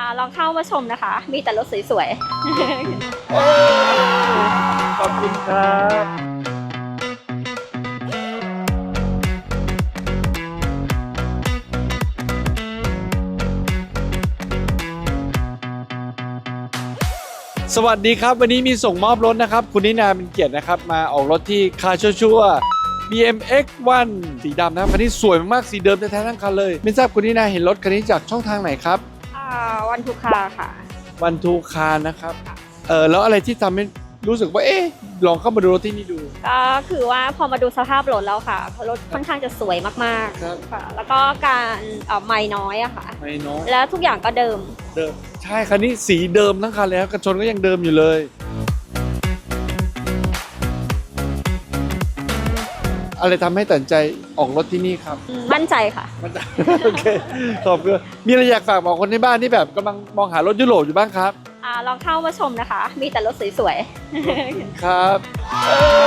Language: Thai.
อ่าลองเข้ามาชมนะคะ มีแต่รถสวยขอบคุณครับสวัสดีครับ วันนี้มีส่งมอบรถนะครับ คุณนินาเป็นเกียรตินะครับ มาออกรถที่คาชัวชัว BMX 1สีดำนะครับคันนี้สวยมากๆสีเดิมแท้ๆทั้งคันเลย ไม่ทราบคุณนินาเห็นรถคันนี้จากช่องทางไหนครับ วันทุกคาค่ะ วันทูคานะครับ เออแล้วอะไรที่ทำให้รู้สึกว่า เอ๊ะลองเข้ามาดูรถที่นี่ดู ก็คือว่าพอมาดูสภาพรถแล้วค่ะรถค่อนข้างจะสวยมากครับ ๆค่ะ แล้วก็การเอ่อไม่น้อยอะค่ะ ไม่น้อยแล้วทุกอย่างก็เดิม เดิม ใช่คันนี้สีเดิมทั้งคันเลยครับกระชนก็ยังเดิมอยู่เลย อะไรทำให้ตัดสินใจออกรถที่นี่ครับ มั่นใจค่ะ มันโอเคขอบคุณมีอะไรอยากฝากบอกคนในบ้านที่แบบกำลังมองหารถยุโรปอยู่บ้างครับ อ่าลองเข้ามาชมนะคะ มีแต่รถสวยๆ ครับขอบคุณครับ